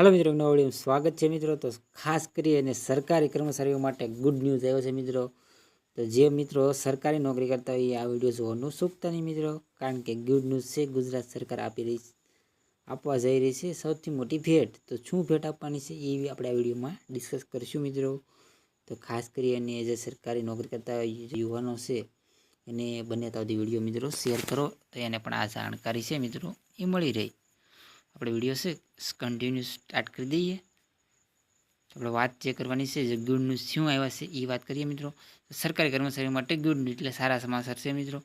હાલો મિત્રો, નવા વીડિયો સ્વાગત છે મિત્રો. તો ખાસ કરી અને સરકારી કર્મચારીઓ માટે ગુડ ન્યૂઝ આવ્યો છે મિત્રો. તો જે મિત્રો સરકારી નોકરી કરતા હોય આ વીડિયો જોવાનું ચૂકતા નહીં મિત્રો, કારણ કે ગુડ ન્યૂઝ છે, ગુજરાત સરકાર આપી રહી આપવા જઈ રહી છે. સૌથી મોટી ભેટ, તો શું ભેટ આપવાની છે એ આપણે આ વિડીયોમાં ડિસ્કસ કરીશું મિત્રો. તો ખાસ કરી અને જે સરકારી નોકરી કરતા યુવાનો છે, એને બને ત્યાં વીડિયો મિત્રો શેર કરો. તો એને પણ આ જાણકારી છે મિત્રો, એ મળી રહી. આપણે વીડિયો છે કન્ટિન્યુ સ્ટાર્ટ કરી દઈએ. આપણે વાત જે કરવાની છે, જે ગુડ ન્યૂઝ શું આવ્યા છે એ વાત કરીએ મિત્રો. સરકારી કર્મચારીઓ માટે ગુડ એટલે સારા સમાચાર છે મિત્રો.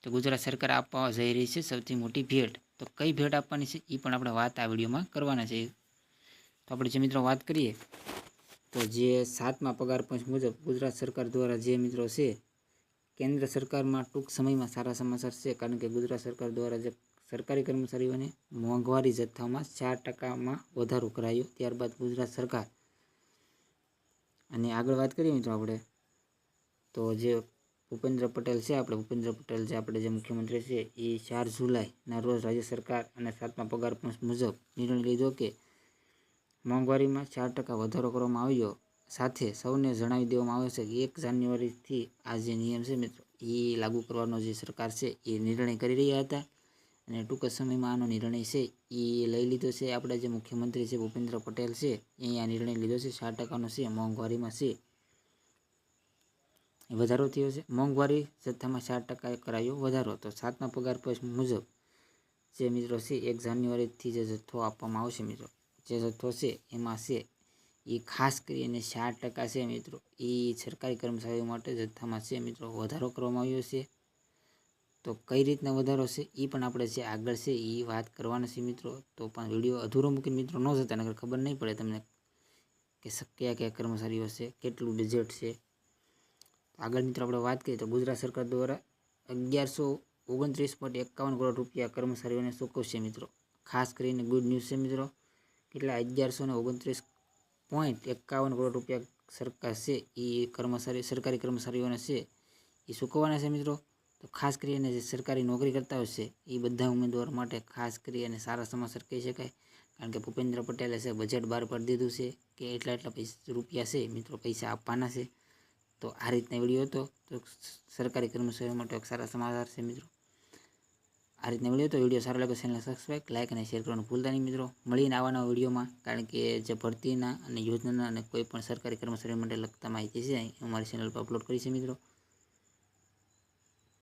તો ગુજરાત સરકાર આપવા જઈ રહી છે સૌથી મોટી ભેટ. તો કઈ ભેટ આપવાની છે એ પણ આપણે વાત આ વિડીયોમાં કરવાના છે. તો આપણે જે મિત્રો વાત કરીએ, તો જે સાતમા પગાર પંચ મુજબ ગુજરાત સરકાર દ્વારા જે મિત્રો છે, કેન્દ્ર સરકારમાં ટૂંક સમયમાં સારા સમાચાર છે, કારણ કે ગુજરાત સરકાર દ્વારા જે સરકારી કર્મચારીઓને મોંઘવારી જથ્થામાં ચાર ટકામાં વધારો કરાયો. ત્યારબાદ ગુજરાત સરકાર અને આગળ વાત કરીએ મિત્રો આપણે, તો જે ભૂપેન્દ્ર પટેલ છે, આપણે ભૂપેન્દ્ર પટેલ જે આપણે જે મુખ્યમંત્રી છે, એ ચાર જુલાઈના રોજ રાજ્ય સરકાર અને સાતમા પગાર પંચ મુજબ નિર્ણય લીધો કે મોંઘવારીમાં ચાર ટકા વધારો કરવામાં આવ્યો. સાથે સૌને જણાવી દેવામાં આવ્યો છે કે એક જાન્યુઆરીથી આ જે નિયમ છે મિત્રો, એ લાગુ કરવાનો જે સરકાર છે, એ નિર્ણય કરી રહ્યા હતા. અને ટૂંક સમયમાં આનો નિર્ણય છે. એ લઈ લીધો છે આપણા જે મુખ્યમંત્રી છે ભૂપેન્દ્ર પટેલ છે. એ આ નિર્ણય લીધો છે. સાત ટકાનો છે. મોંઘવારીમાં છે. વધારો થયો છે. મોંઘવારી જથ્થામાં સાત ટકા કરાયો વધારો. તો સાતમા પગાર પંચ મુજબ જે મિત્રો છે, એક જાન્યુઆરીથી જે જથ્થો આપવામાં આવશે મિત્રો. જે જથ્થો છે, એમાં છે એ ખાસ કરીને સાત ટકા છે મિત્રો. એ સરકારી કર્મચારીઓ માટે જથ્થામાં છે મિત્રો વધારો કરવામાં આવ્યો છે. તો કઈ રીતના વધારો છે એ પણ આપણે જે આગળ છે એ વાત કરવાના છે મિત્રો. તો પણ વીડિયો અધૂરો મૂકીને મિત્રો ન જતા નગર ખબર નહીં પડે તમને કે કયા કયા કર્મચારીઓ છે, કેટલું બજેટ છે. આગળ મિત્રો આપણે વાત કરીએ તો ગુજરાત સરકાર દ્વારા અગિયારસો ઓગણત્રીસ પોઈન્ટ એકાવન કરોડ રૂપિયા કર્મચારીઓને ચૂકવશે મિત્રો. ખાસ કરીને ગુડ ન્યૂઝ છે મિત્રો. કેટલા? અગિયારસો ને ઓગણત્રીસ પોઈન્ટ એકાવન કરોડ રૂપિયા સરકાર છે એ કર્મચારી, સરકારી કર્મચારીઓને છે એ ચૂકવવાના છે મિત્રો. તો ખાસ કરીને જે સરકારી નોકરી કરતા હોય છે, એ બધા ઉમેદવારો માટે ખાસ કરી અને સારા સમાચાર કહી શકાય. કારણ કે ભૂપેન્દ્ર પટેલે છે બજેટ બહાર પાડી દીધું છે કે એટલા એટલા પૈસા, રૂપિયા છે, મિત્રો પૈસા આપવાના છે. તો આ રીતના વીડિયો હતો. તો સરકારી કર્મચારીઓ માટે એક સારા સમાચાર છે, મિત્રો. આ રીતના વીડિયો તો વીડિયો સારો લાગે ચેનલ સબસ્ક્રાઈબ લાઇક અને શેર કરવાનું ભૂલતા નહીં, મિત્રો. મળીને આવવાના વિડીયોમાં, કારણ કે જે ભરતીના અને યોજનાના અને કોઈ પણ સરકારી કર્મચારીઓ માટે લગતા માહિતી છે હું અમારી ચેનલ પર અપલોડ કરી છે, મિત્રો.